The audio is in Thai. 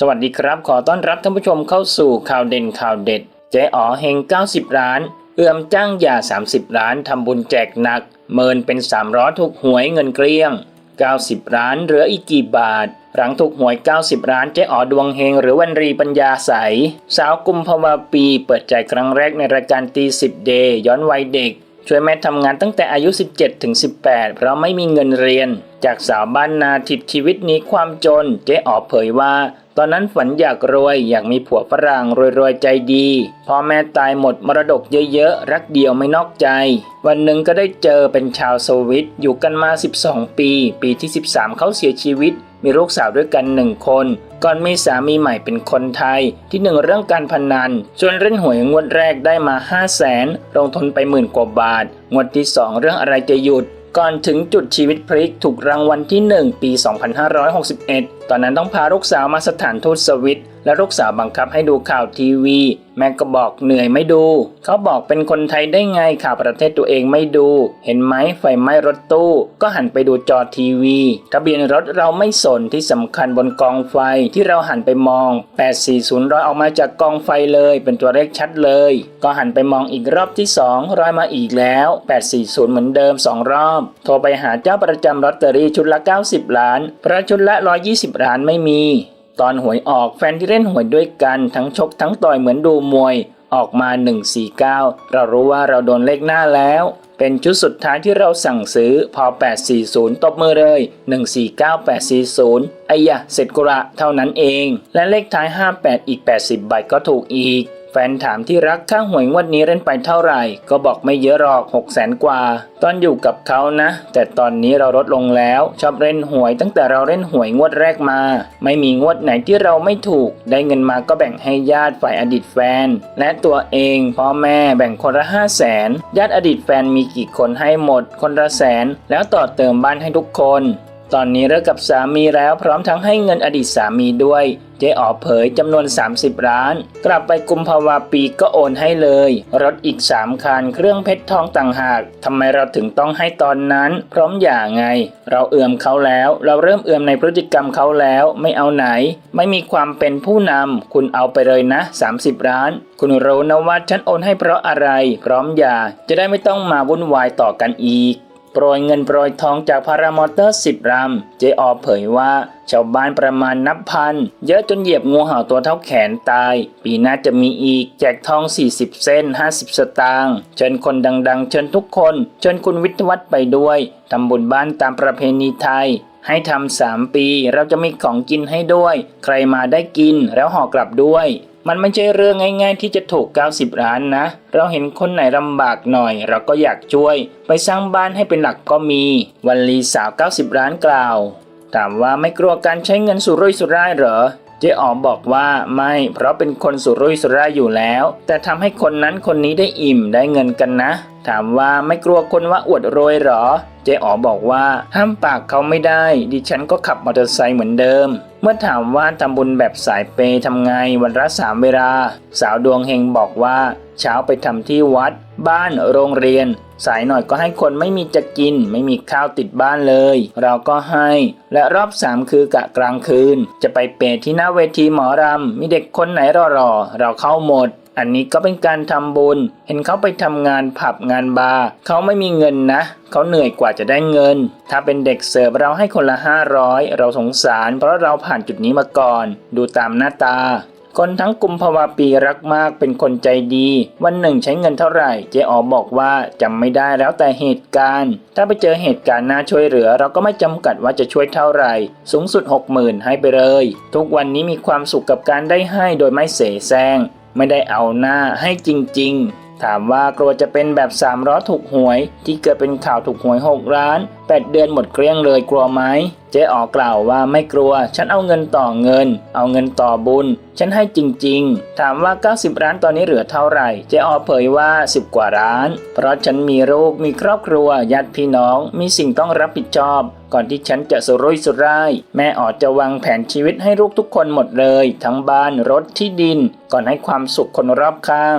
สวัสดีครับ ขอต้อนรับท่านผู้ชมเข้าสู่ข่าวเด่นข่าวเด็ด เจ๊อ๋อเฮง 90 ล้าน เอื้อมจ้างยา 30 ล้านทำบุญแจกหนัก เมินเป็น3ล้อถูกหวยเงินเกลี้ยง 90 ล้านเหลืออีกกี่บาท หลังถูกหวย 90 ล้านเจ๊อ๋อดวงเฮง หรือวันรีปัญญาใส สาวกุมภาวาปีเปิดใจครั้งแรกในรายการตี10 เดย์ย้อนวัยเด็กช่วยแม่ทำงานตั้งแต่อายุ 17 ถึง 18 เพราะไม่มีเงินเรียน จากสาวบ้านนาทิพชีวิตนี้ความจน เจ๊อ๋อเผยว่า ตอนนั้นฝันอยากรวยอยากมีผัวฝรั่งรวยๆใจดีพ่อแม่ตายหมดมรดกเยอะๆ รักเดียวไม่นอกใจ วันหนึ่งก็ได้เจอเป็นชาวสวิตอยู่กันมา 12 ปี ปีที่ 13 เขาเสียชีวิต มีลูกสาวด้วยกันหนึ่งคน ก่อนมีสามีใหม่เป็นคนไทย ที่หนึ่งเรื่องการพนันส่วนเล่นหวยงวดแรกได้มา 5 0 0แสนลงทุนไปหมื่นกว่าบาท งวดที่สองเรื่องอะไรจะหยุดก่อนถึงจุดชีวิตพลิกถูกรางวัลที่ 1 ปี 2561ตอนนั้นต้องพาลูกสาวมาสถานทูตสวิตและลูกสาวบังคับให้ดูข่าวทีวี แม่ก็บอกเหนื่อยไม่ดู เขาบอกเป็นคนไทยได้ไงข่าวประเทศตัวเองไม่ดู เห็นไหมไฟไหม้รถตู้ ก็หันไปดูจอทีวีทะเบียนรถเราไม่สนที่สำคัญบนกองไฟที่เราหันไปมอง 840รอยออกมาจากกองไฟเลย เป็นตัวเลขชัดเลย ก็หันไปมองอีกรอบที่สองรอยมาอีกแล้ว 840 เหมือนเดิมสองรอบ โทรไปหาเจ้าประจำลอตเตอรี่ชุดละ 90 ล้านเพราะชุดละ 120ล้านไม่มี ตอนหวยออกแฟนที่เล่นหวยด้วยกันทั้งชกทั้งต่อยเหมือนดูมวยออกมา 149 เรารู้ว่าเราโดนเลขหน้าแล้ว เป็นชุดสุดท้ายที่เราสั่งซื้อพอ 840 ตบมือเลย 149840ไอ้ยะเสร็จกุระเท่านั้นเอง และเลขท้าย 58 อีก 80 ใบก็ถูกอีก แฟนถามที่รักค่าหวยงวดนี้เล่นไปเท่าไหร่ ก็บอกไม่เยอะหรอก6 0แสนกว่า ตอนอยู่กับเขานะ แต่ตอนนี้เราลดลงแล้ว ชอบเล่นหวยตั้งแต่เราเล่นหวยงวดแรกมา ไม่มีงวดไหนที่เราไม่ถูก ได้เงินมาก็แบ่งให้ญาติฝ่ายอดีตแฟน และตัวเองพ่อแม่แบ่งคนละ5 0 0แสนญาติอดีตแฟนมีกี่คนให้หมด คนละแสนแล้วต่อเติมบ้านให้ทุกคน ตอนนี้เลิกกับสามีแล้วพร้อมทั้งให้เงินอดีตสามีด้วย เจ๊อ๋อเผยจำนวน 30 ล้าน กลับไปกุมภาวาปีก็โอนให้เลย รถอีก 3 คัน เครื่องเพชรทองต่างหากทำไมเราถึงต้องให้ตอนนั้น พร้อมหย่าไง เราเอื่อมเขาแล้ว เราเริ่มเอื่อมในพฤติกรรมเขาแล้วไม่เอาไหน ไม่มีความเป็นผู้นำคุณเอาไปเลยนะ 30 ล้าน คุณรู้นะว่าฉันโอนให้เพราะอะไร พร้อมหย่าจะได้ไม่ต้องมาวุ่นวายต่อกันอีก โปรยเงินโปรยทองจากพารามอเตอร์สิบลำ เจออเผยว่า ชาวบ้านประมาณนับพัน เยอะจนเหยียบงูเห่าตัวเท่าแขนตาย ปีหน้าจะมีอีกแจกทอง 40 เส้น 50 สตางค์เชิญคนดังๆ เชิญทุกคน เชิญคุณวิทยวัฒน์ไปด้วยทำบุญบ้านตามประเพณีไทยให้ทำสามปีเราจะมีของกินให้ด้วย ใครมาได้กินแล้วห่อกลับด้วย มันไม่ใช่เรื่องง่ายๆที่จะถูก 90 ล้านนะ เราเห็นคนไหนลำบากหน่อย เราก็อยากช่วย ไปสร้างบ้านให้เป็นหลักก็มี วันลีสาว 90 ล้านกล่าว ถามว่าไม่กลัวการใช้เงินสุรุ่ยสุร่ายเหรอเจ๊อ๋อมบอกว่าไม่เพราะเป็นคนสุรุ่ยสุร่ายอยู่แล้ว แต่ทำให้คนนั้นคนนี้ได้อิ่มได้เงินกันนะ ถามว่าไม่กลัวคนว่าอวดรวยหรอ เจ๊อ๋อบอกว่าห้ามปากเขาไม่ได้ ดิฉันก็ขับมอเตอร์ไซค์เหมือนเดิม เมื่อถามว่าทำบุญแบบสายเปย์ทำไงวันละสามเวลา สาวดวงเฮงบอกว่า เช้าไปทำที่วัด บ้านโรงเรียน สายหน่อยก็ให้คนไม่มีจะกิน ไม่มีข้าวติดบ้านเลย เราก็ให้ และรอบสามคือกะกลางคืน จะไปเปย์ที่หน้าเวทีหมอรำมีเด็กคนไหนรอๆเราเข้าหมด อันนี้ก็เป็นการทำบุญ เห็นเขาไปทำงานผับงานบาร์เขาไม่มีเงินนะ เขาเหนื่อยกว่าจะได้เงิน ถ้าเป็นเด็กเสิร์ฟเราให้คนละ 500 เราสงสาร เพราะเราผ่านจุดนี้มาก่อน ดูตามหน้าตา คนทั้งกุมภาวาปีรักมากเป็นคนใจดี วันหนึ่งใช้เงินเท่าไหร่ เจ๊อ๋อบอกว่าจำไม่ได้แล้วแต่เหตุการณ์ ถ้าไปเจอเหตุการณ์น่าช่วยเหลือ เราก็ไม่จำกัดว่าจะช่วยเท่าไหร่ สูงสุด 60,000 ให้ไปเลย ทุกวันนี้มีความสุขกับการได้ให้โดยไม่เสแสร้ง ไม่ได้เอาหน้าให้จริง ๆ ถามว่ากลัวจะเป็นแบบสามล้อถูกหวย ที่เกิดเป็นข่าวถูกหวย 6 ล้าน 8 เดือนหมดเกลี้ยงเลยกลัวไหม เจ๊อ๋อกล่าวว่าไม่กลัว ฉันเอาเงินต่อเงิน เอาเงินต่อบุญ ฉันให้จริงๆ ถามว่า 90 ล้านตอนนี้เหลือเท่าไหร่ เจ๊อ๋อเผยว่า 10 กว่าล้าน เพราะฉันมีลูกมีครอบครัวญาติพี่น้อง มีสิ่งต้องรับผิดชอบ ก่อนที่ฉันจะสุรุ่ยสุร่าย แม่อ๋อจะวางแผนชีวิตให้ลูกทุกคนหมดเลย ทั้งบ้านรถที่ดิน ก่อนให้ความสุขคนรอบข้าง